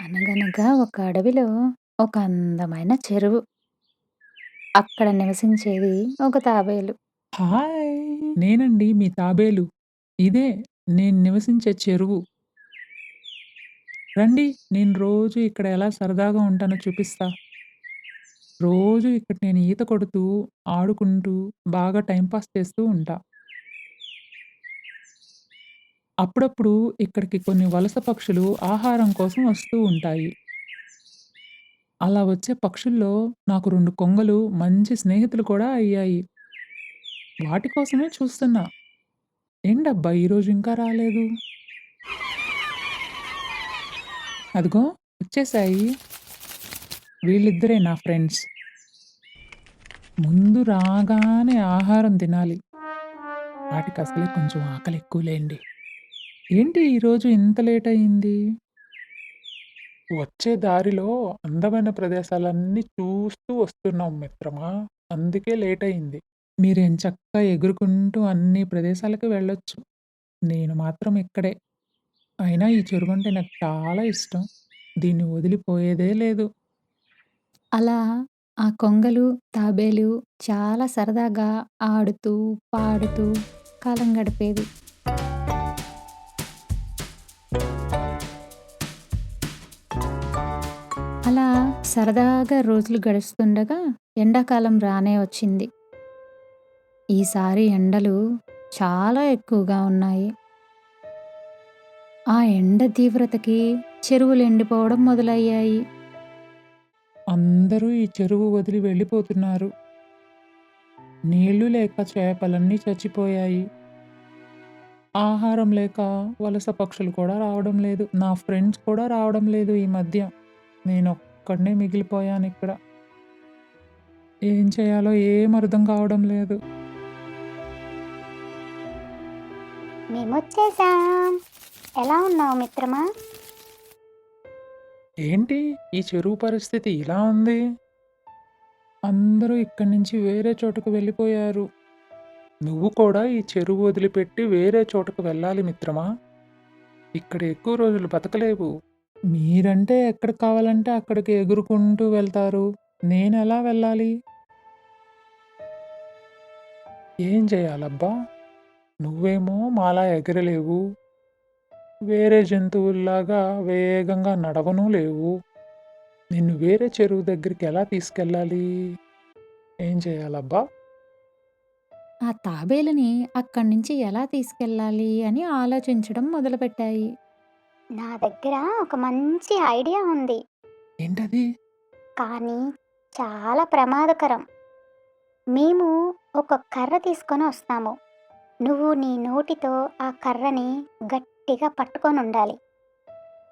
అనగనగా ఒక అడవిలో ఒక అందమైన చెరువు. అక్కడ నివసించేది ఒక తాబేలు. హాయ్! నేనండి మీ తాబేలు. ఇదే నేను నివసించే చెరువు. రండి నేను రోజు ఇక్కడ ఎలా సరదాగా ఉంటానో చూపిస్తా. రోజు ఇక్కడ నేను ఈత కొడుతూ, ఆడుకుంటూ, బాగా టైంపాస్ చేస్తూ ఉంటా. అప్పుడప్పుడు ఇక్కడికి కొన్ని వలస పక్షులు ఆహారం కోసం వస్తూ ఉంటాయి. అలా వచ్చే పక్షుల్లో నాకు 2 కొంగలు మంచి స్నేహితులు కూడా అయ్యాయి. వాటి కోసమే చూస్తున్నా. ఏంటబ్బా ఈరోజు ఇంకా రాలేదు? అదిగో వచ్చేసాయి. వీళ్ళిద్దరే నా ఫ్రెండ్స్. ముందు రాగానే ఆహారం తినాలి. వాటికసలే కొంచెం ఆకలి ఎక్కువలేండి. ఏంటి ఈరోజు ఇంత లేట్ అయింది? వచ్చే దారిలో అందమైన ప్రదేశాలన్నీ చూస్తూ వస్తున్నాం మిత్రమా. అందుకే లేట్ అయింది. మీరెంచక్కా ఎగురుకుంటూ అన్ని ప్రదేశాలకి వెళ్ళొచ్చు. నేను మాత్రం ఇక్కడే. అయినా ఈ చెరువంటే నాకు చాలా ఇష్టం. దీన్ని వదిలిపోయేదే లేదు. అలా ఆ కొంగలు, తాబేలు చాలా సరదాగా ఆడుతూ, పాడుతూ కాలం గడిపేవి. సరదాగా రోజులు గడుస్తుండగా ఎండాకాలం రానే వచ్చింది. ఈసారి ఎండలు చాలా ఎక్కువగా ఉన్నాయి. ఆ ఎండ తీవ్రతకి చెరువులు ఎండిపోవడం మొదలయ్యాయి. అందరూ ఈ చెరువు వదిలి వెళ్ళిపోతున్నారు. నీళ్ళు లేక చేపలన్నీ చచ్చిపోయాయి. ఆహారం లేక వలస పక్షులు కూడా రావడం లేదు. నా ఫ్రెండ్స్ కూడా రావడం లేదు ఈ మధ్య. నేను నేనొక్కడినే మిగిలిపోయానిక్కడ. ఏం చేయాలో ఏం అర్థం కావడం లేదు. మేమొచ్చేసాం. ఎలా ఉన్నావు మిత్రమా? ఏంటి ఈ చెరువు పరిస్థితి ఇలా ఉంది? అందరూ ఇక్కడి నుంచి వేరే చోటకు వెళ్ళిపోయారు. నువ్వు కూడా ఈ చెరువు వదిలిపెట్టి వేరే చోటకు వెళ్ళాలి మిత్రమా. ఇక్కడ ఎక్కువ రోజులు బతకలేవు. మీరంటే ఎక్కడికి కావాలంటే అక్కడికి ఎగురుకుంటూ వెళ్తారు. నేనెలా వెళ్ళాలి? ఏం చేయాలబ్బా? నువ్వేమో మాలా ఎగరలేవు. వేరే జంతువుల్లాగా వేగంగా నడవనూ లేవు. నిన్ను వేరే చెరువు దగ్గరికి ఎలా తీసుకెళ్ళాలి? ఏం చేయాలబ్బా? ఆ తాబేలుని అక్కడి నుంచి ఎలా తీసుకెళ్ళాలి అని ఆలోచించడం మొదలుపెట్టాయి. నా దగ్గర ఒక మంచి ఐడియా ఉంది. ఏంటది? కానీ చాలా ప్రమాదకరం. మేము ఒక కర్ర తీసుకొని వస్తాము. నువ్వు నీ నోటితో ఆ కర్రని గట్టిగా పట్టుకొనుండాలి.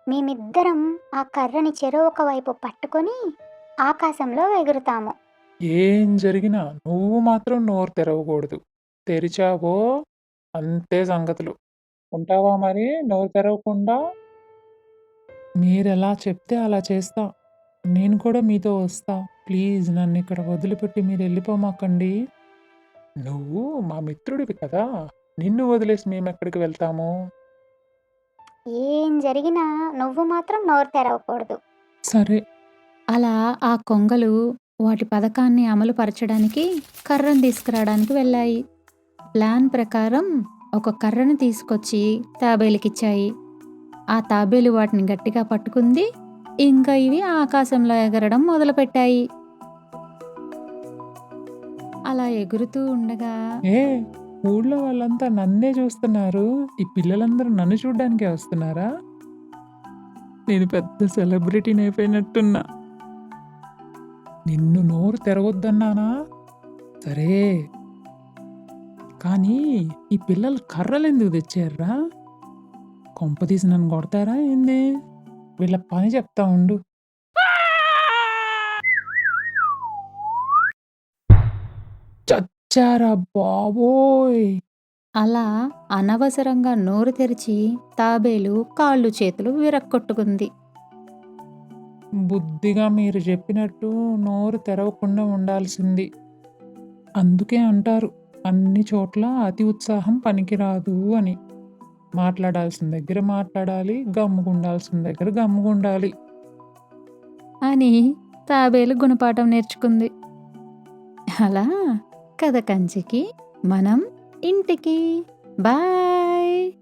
మేమిద్దరం ఆ కర్రని చెరొక వైపు పట్టుకొని ఆకాశంలో ఎగురుతాము. ఏం జరిగినా నువ్వు మాత్రం నోరు తెరవకూడదు. తెరిచావో అంతే సంగతులు. ఉంటావా మరి నోరు తెరవకుండా? మీరెలా చెప్తే అలా చేస్తా. నేను కూడా మీతో వస్తా. ప్లీజ్ నన్నిక్కడ వదిలిపెట్టి మీరెళ్ళిపోమాకండి. నువ్వు మా మిత్రుడివి కదా! నిన్ను వదిలేసి మేమెక్కడికి వెళ్తాము? ఏం జరిగినా నువ్వు మాత్రం నోరు తెరవకూడదు. సరే. అలా ఆ కొంగలు వాటి పథకాన్ని అమలు పరచడానికి కర్రను తీసుకురావడానికి వెళ్ళాయి. ప్లాన్ ప్రకారం ఒక కర్రను తీసుకొచ్చి తాబేలుకిచ్చాయి. ఆ తాబేలు వాటిని గట్టిగా పట్టుకుంది. ఇంకా ఇవి ఆకాశంలో ఎగరడం మొదలుపెట్టాయి. అలా ఎగురుతూ ఉండగా ఏ ఊళ్ళో వాళ్ళంతా నన్నే చూస్తున్నారు. ఈ పిల్లలందరూ నన్ను చూడ్డానికే వస్తున్నారా? నేను పెద్ద సెలబ్రిటీని అయిపోయినట్టున్నా నిన్ను నోరు తెరవద్దన్నానా? సరే. కానీ ఈ పిల్లలు కర్రలు ఎందుకు తెచ్చారా కొంపదీసి నన్ను కొడతారా ఏంది? వీళ్ళ పని చెప్తా ఉండు. చచ్చారా బాబోయ్! అలా అనవసరంగా నోరు తెరిచి తాబేలు కాళ్ళు చేతులు విరక్కొట్టుకుంది. బుద్ధిగా మీరు చెప్పినట్టు నోరు తెరవకుండా ఉండాల్సింది. అందుకే అంటారు అన్ని చోట్ల అతి ఉత్సాహం పనికిరాదు అని. మాట్లాడాల్సిన దగ్గర మాట్లాడాలి. గమ్ముగుండాల్సిన దగ్గర గమ్ముగుండాలి. అని తాబేలు గుణపాఠం నేర్చుకుంది అలా కథ కంచికి మనం ఇంటికి బాయ్